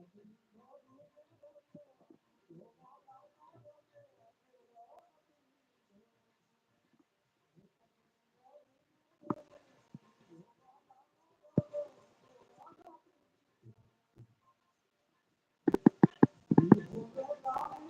你不该打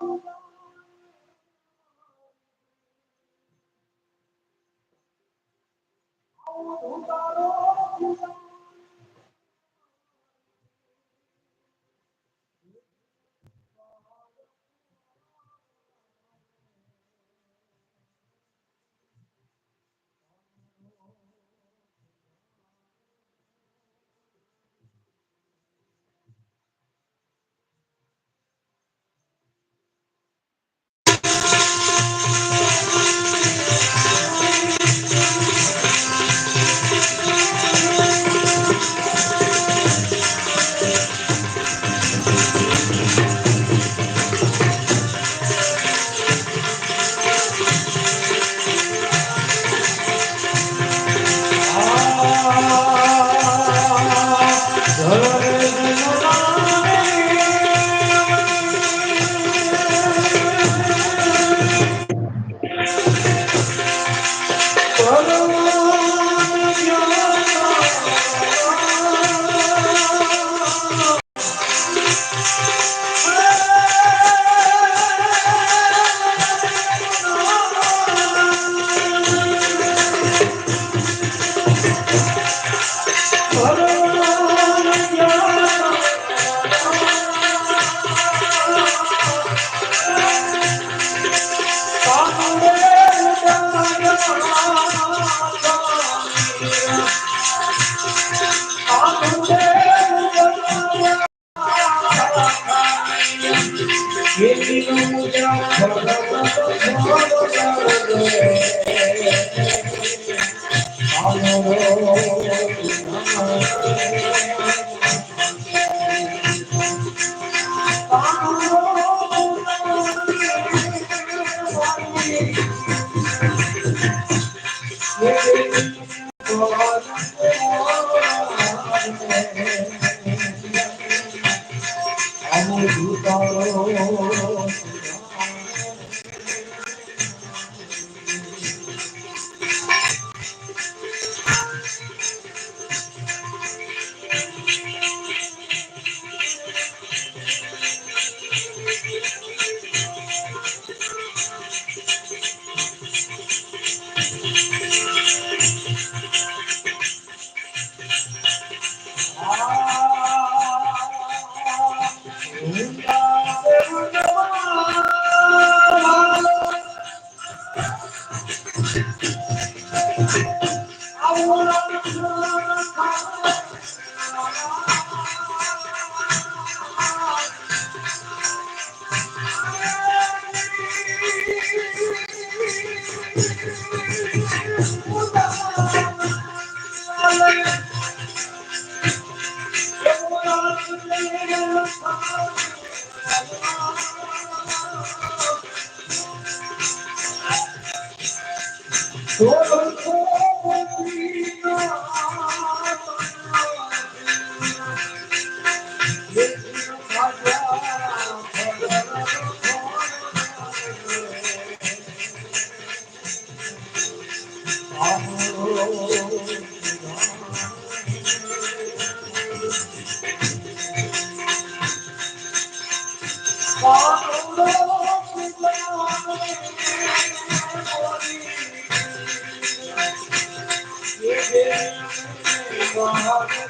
该物种的。Thank you.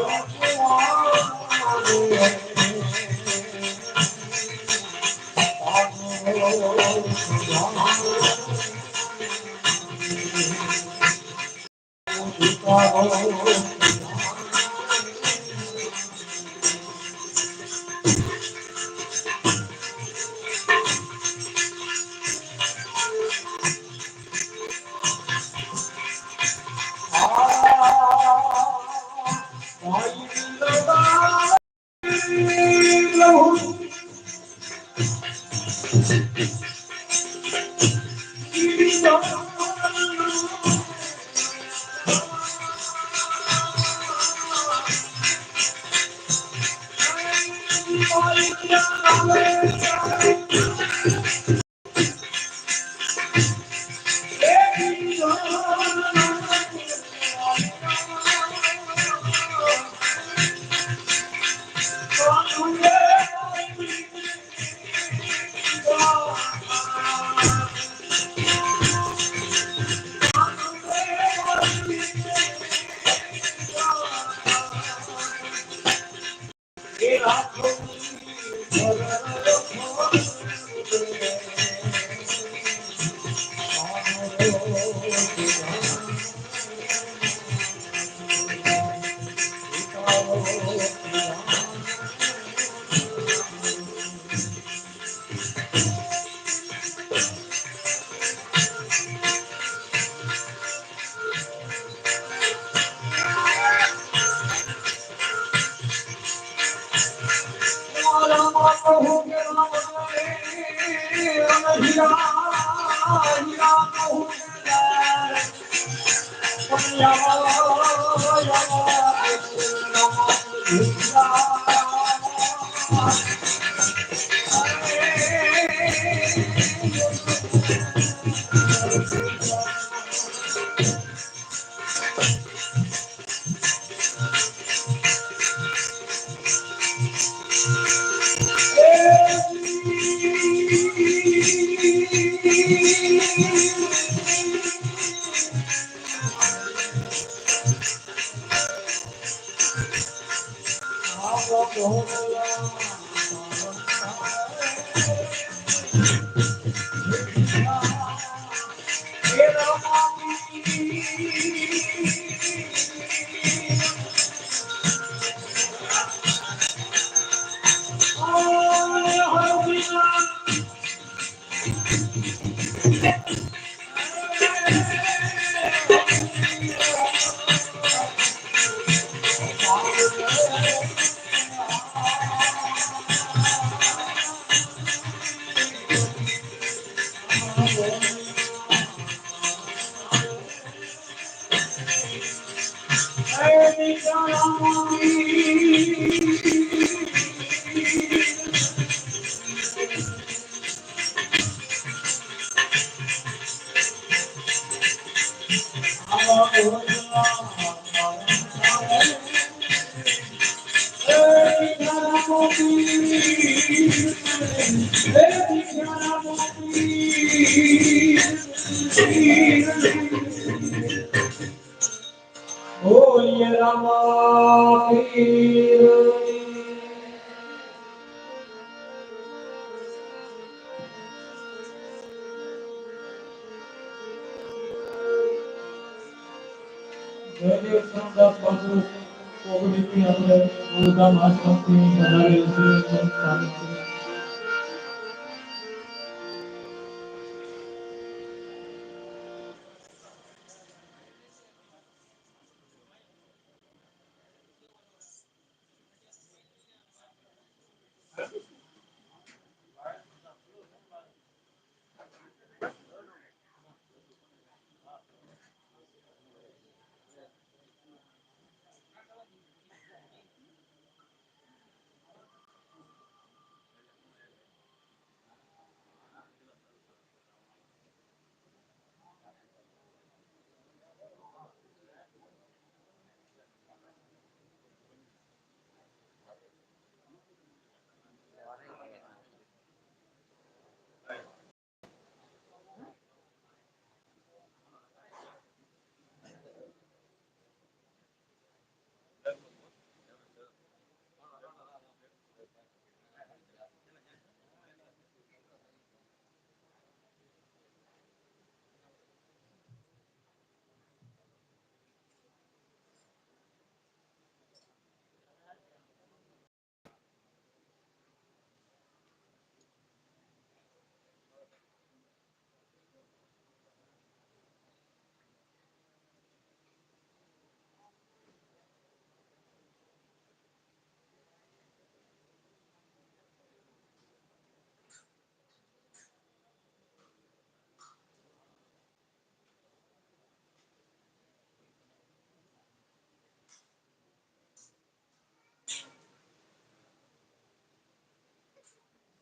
Yeah. Covid की हमने उनका मास्क हमारे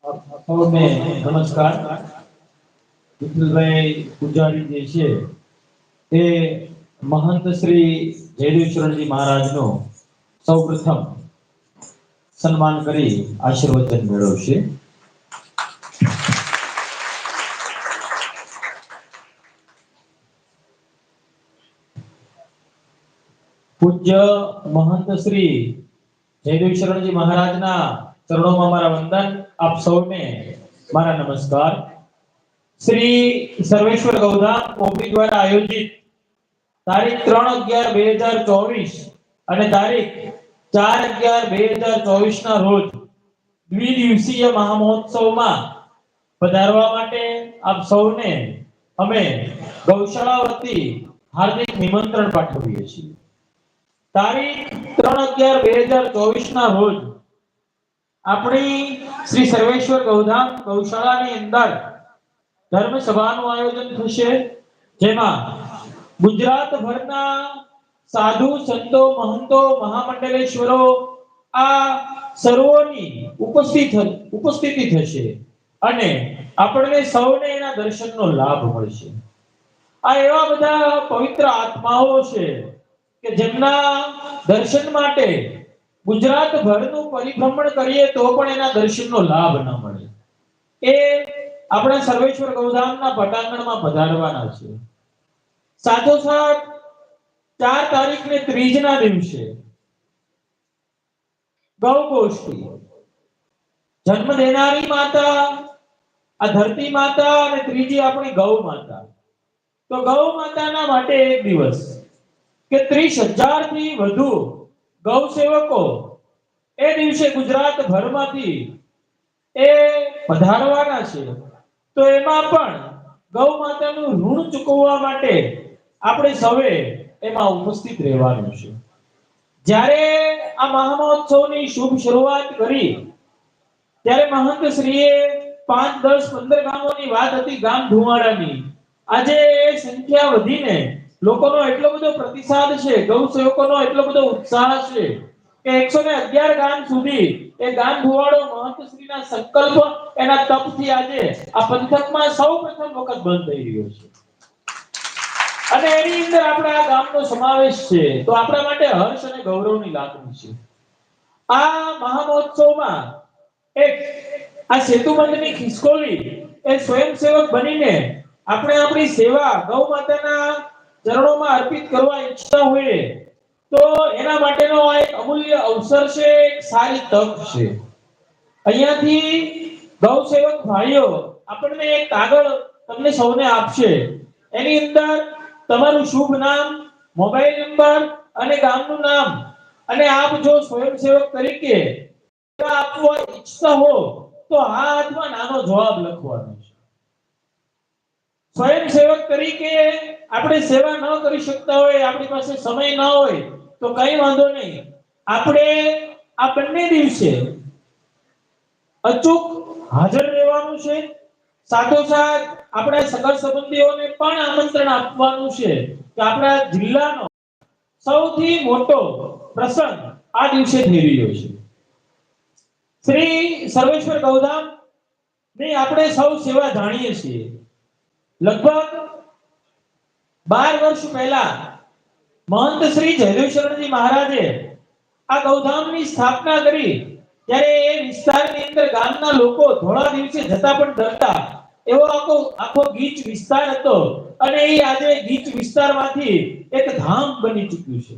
સૌને નમસ્કાર. વિપુલભાઈ પૂજારી જે છે, એ મહંત શ્રી જયદેવશરણજી મહારાજનો સૌપ્રથમ સન્માન કરી આશીર્વચન મેળવશે. પૂજ્ય મહંત શ્રી જયદેવ શરણજી મહારાજના ચરણોમાં મારા વંદન. આપ સૌને મારા નમસ્કાર. શ્રી સર્વેશ્વર ગૌધામ કોપી દ્વારા આયોજિત તારીખ ત્રણ અગિયાર બે હજાર ચોવીસ અને તારીખ ચાર અગિયાર બે હજાર ચોવીસ ના રોજ દ્વિદિવસીય મહામહોત્સવમાં પધારવા માટે આપ સૌને અમે ગૌશાળા વતી હાર્દિક નિમંત્રણ પાઠવીએ છીએ. તારીખ ત્રણ અગિયાર બે હજાર ચોવીસ ના રોજ આપણી શ્રી સર્વેશ્વર ગૌધામ ગૌશાળાની અંદર ધર્મ સભાનું આયોજન થશે, જેમાં ગુજરાત ભરના સાધુ સંતો, મહંતો, મહામંડલેશ્વરો આ સર્વોની ઉપસ્થિત ઉપસ્થિતિ થશે અને આપણને સૌને એના દર્શનનો લાભ મળશે. આ એવા બધા પવિત્ર આત્માઓ છે કે જેમના દર્શન માટે ગુજરાત ભરનું પરિભ્રમણ કરીએ તો પણ એના દર્શનનો લાભ ન મળે. એ આપણા સર્વેશ્વર ગૌધામના પટાંગણમાં પધારવાના છે. સાથોસાથ ચાર તારીખ ને ત્રીજના દિવસે ગૌ ગોષ્ઠી જન્મ દેનારી માતા, આ ધરતી માતા અને ત્રીજી આપણી ગૌ માતા. તો ગૌ માતાના માટે એક દિવસ કે ત્રીસ હજારથી વધુ ગૌ સેવકો એ દિવસે ગુજરાત ભરમાંથી એ પધારવાના છે. તો એમાં પણ ગૌ માતાનું ઋણ ચૂકવવા માટે આપણે સૌએ એમાં ઉપસ્થિત રહેવાનું છે. જ્યારે આ મહામહોત્સવની શુભ શરૂઆત કરી, ત્યારે મહંત શ્રીએ પાંચ, દસ, પંદર ગામોની વાત હતી ગામ ધુમાડાની. આજે એ સંખ્યા વધીને લોકોનો એટલો બધો પ્રતિસાદ છે, ગૌ સેવકોનો એટલો બધો ઉત્સાહ છે કે એકસો ને અગિયાર ગામ સુધી એ ગામ ધુવાડો મહંત શ્રીના સંકલ્પ એના તપથી આજે આ પંથકમાં સૌ પ્રથમ વખત બંધ થઈ રહ્યો છે. અને એની અંદર આપણા ગામનો સમાવેશ છે, તો આપણા માટે હર્ષ અને ગૌરવની લાગણી છે. આ મહામહોત્સવમાં એક આ સેતુબંધની ખિસકોલી એ સ્વયંસેવક બનીને આપણે આપણી સેવા ગૌ માતાના ચરણોમાં અર્પિત કરવા ઈચ્છતા હોઈએ તો એના માટેનો આ એક અમૂલ્ય અવસર છે, એક સારી તક છે. અહીંયાથી ગૌ સેવક ભાઈઓ, આપણને એક કાગળ તમને સૌને આપશે. એની અંદર તમારું શુભ નામ, મોબાઈલ નંબર અને ગામનું નામ. અને આપ જો સ્વયંસેવક તરીકે આપવા ઈચ્છતા હો, તો આ હાથમાં નાનો જવાબ લખવાનો છે. સ્વયંસેવક તરીકે આપણે સેવા ન કરી શકતા હોય, આપણી પાસે સમય ન હોય, તો કઈ વાંધો નહીં. આપણે આ બંને દિવસે અચૂક હાજર રહેવાનું છે. સાથોસાથ આપણા સગર સંબંધીઓને પણ આમંત્રણ આપવાનું છે કે આપણા જિલ્લાનો સૌથી મોટો પ્રસંગ આ દિવસે થઈ રહ્યો છે. શ્રી સર્વેશ્વર ગૌધામની આપણે સૌ સેવા જાણીએ છીએ. લગભગ બાર વર્ષ પહેલા મહંત શ્રી જયદેવશરણજી મહારાજે આ ગૌધામની સ્થાપના કરી. ત્યારે એ વિસ્તારની અંદર ગામના લોકો થોડા દિવસે જતા પણ ડરતા. એવો આખો આખો ગીચ વિસ્તાર હતો અને એ આજે ગીચ વિસ્તારમાંથી એક ધામ બની ચૂક્યું છે.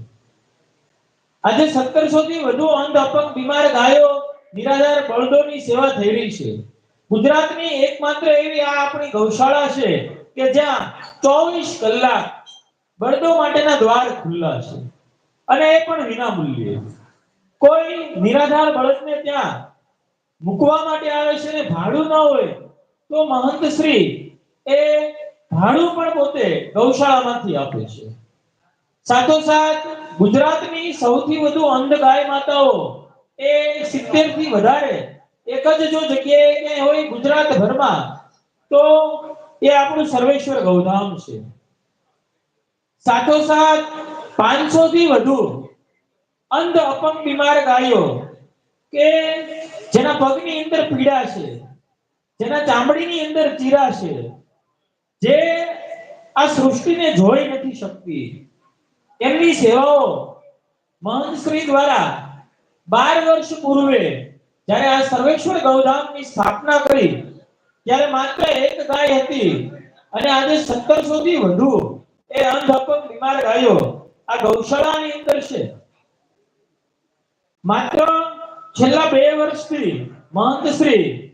આજે સત્તરસો થી વધુ અંધ અપંગ બીમાર ગાયો નિરાધાર બળદોની સેવા થઈ રહી છે. ગુજરાતની એકમાત્ર એવી આ આપણી ગૌશાળા છે. કે જ્યાં ચોવીસ કલાક બળદો માટેના દ્વાર ખુલ્લા છે. અને એ પણ વિના મૂલ્યે કોઈ નિરાધાર બળદને ત્યાં મૂકવા માટે આવે છે ને ભાડું ન હોય, તો મહંત શ્રી એ ભાડું પણ પોતે ગૌશાળામાંથી આપે છે. સાથોસાથ ગુજરાતની સૌથી વધુ અંધ ગાય માતાઓ એ 70 થી વધારે. એક જ જો જગ્યાએ હોય ગુજરાત ભરમાં તો એ આપણું સર્વેશ્વર ગૌધામ છે. સાથોસાથ 500 થી વધુ અંધ અપંગ બીમાર ગાયો કે જેના પગની અંદર પીડા છે, જેના ચામડીની અંદર ચીરા છે, જે આ સૃષ્ટિને જોઈ નથી શકતી. એમની સેવાઓ મહંતશ્રી દ્વારા બાર વર્ષ પૂર્વે જ્યારે આ સર્વેશ્વર ગૌધામની સ્થાપના કરી ત્યારે માત્ર એક ગાય હતી અને આજે સત્તરસો થી વધુ એ અંધ અપંગ બીમાર ગાયો આ ગૌશાળાની અંદર છે. માત્ર છેલ્લા બે વર્ષથી મહંત શ્રી